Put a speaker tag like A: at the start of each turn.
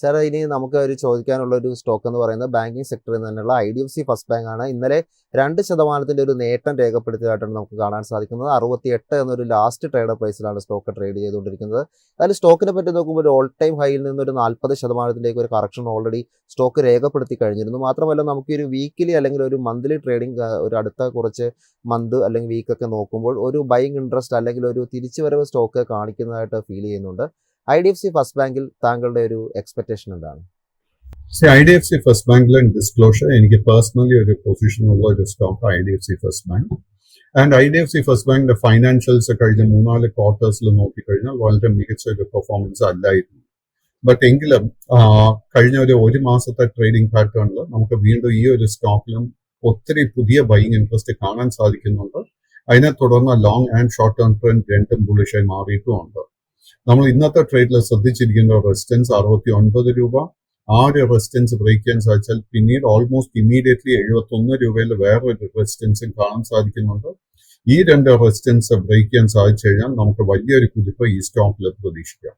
A: Sir ഇനി നമുക്ക് ഒരു ചോദിക്കാനുള്ള ഒരു സ്റ്റോക്ക് എന്ന് പറയുന്നത് ബാങ്കിങ് സെക്ടറിൽ നിന്നുള്ള I D F C first bank ആണ്. ഇന്നലെ രണ്ട് ശതമാനത്തിന്റെ ഒരു നേട്ടം രേഖപ്പെടുത്തിയതായിട്ടാണ് നമുക്ക് കാണാൻ സാധിക്കുന്നത്. അറുപത്തി എട്ട് എന്നൊരു ലാസ്റ്റ് ട്രേഡ് പ്രൈസിലാണ് സ്റ്റോക്ക് ട്രേഡ് ചെയ്തുകൊണ്ടിരിക്കുന്നത്. അതായത് സ്റ്റോക്കിനെ പറ്റി നോക്കുമ്പോൾ ഒരു ഓൾ ടൈം ഹൈയിൽ നിന്ന് ഒരു നാൽപ്പത് ശതമാനത്തിലേക്ക് ഒരു കറക്ഷൻ ഓൾറെഡി സ്റ്റോക്ക് രേഖപ്പെടുത്തി കഴിഞ്ഞിരുന്നു. മാത്രമല്ല നമുക്ക് ഒരു വീക്കിലി അല്ലെങ്കിൽ ഒരു മന്ത്ലി ട്രേഡിംഗ് ഒരു അടുത്ത കുറച്ച് മന്ത് അല്ലെങ്കിൽ വീക്കൊക്കെ നോക്കുമ്പോൾ ഒരു ബൈങ് ഇൻട്രസ്റ്റ് അല്ലെങ്കിൽ ഒരു തിരിച്ചുവരവ് സ്റ്റോക്ക് കാണിക്കുന്നതായിട്ട് ഫീൽ ചെയ്യുന്നുണ്ട്. I D F C first ബാങ്കിൽ താങ്കളുടെ ഒരു എക്സ്പെക്ടേഷൻ എന്താണ്?
B: I D F C first ബാങ്കിലെ ഡിസ്ക്ലോഷർ എനിക്ക് പേഴ്സണലി ഒരു പൊസിഷൻ ഉള്ള ഒരു stock I D F C first bank. And I D F C first ബാങ്കിന്റെ ഫൈനാൻഷ്യൽസ് കഴിഞ്ഞ മൂന്നാൽ ക്വാർട്ടേഴ്സിൽ നോക്കിക്കഴിഞ്ഞാൽ വളരെ മികച്ച ഒരു പെർഫോമൻസ് അല്ലായിരുന്നു. ബട്ട് എങ്കിലും കഴിഞ്ഞ ഒരു ഒരു മാസത്തെ ട്രേഡിംഗ് പാറ്റേണിൽ നമുക്ക് വീണ്ടും ഈ ഒരു സ്റ്റോക്കിലും ഒത്തിരി പുതിയ ബൈങ് ഇൻട്രസ്റ്റ് കാണാൻ സാധിക്കുന്നുണ്ട്. അതിനെ തുടർന്ന് long and short term trend രണ്ടും ബുളിഷായി മാറിയിട്ടുമുണ്ട്. നമ്മൾ ഇന്നത്തെ ട്രേഡിൽ ശ്രദ്ധിച്ചിരിക്കുന്ന റെസിസ്റ്റൻസ് അറുപത്തി ഒൻപത് രൂപ. ആ ഒരു റെസിസ്റ്റൻസ് ബ്രേക്ക് ചെയ്യാൻ സാധിച്ചാൽ പിന്നീട് ഓൾമോസ്റ്റ് ഇമ്മീഡിയറ്റ്ലി എഴുപത്തി ഒന്ന് രൂപയിൽ വേറൊരു റെസിസ്റ്റൻസും കാണാൻ സാധിക്കുന്നുണ്ട്. ഈ രണ്ട് റെസിസ്റ്റൻസ് ബ്രേക്ക് ചെയ്യാൻ സാധിച്ചു കഴിഞ്ഞാൽ നമുക്ക് വലിയൊരു കുതിപ്പ് ഈ സ്റ്റോക്കിൽ പ്രതീക്ഷിക്കാം.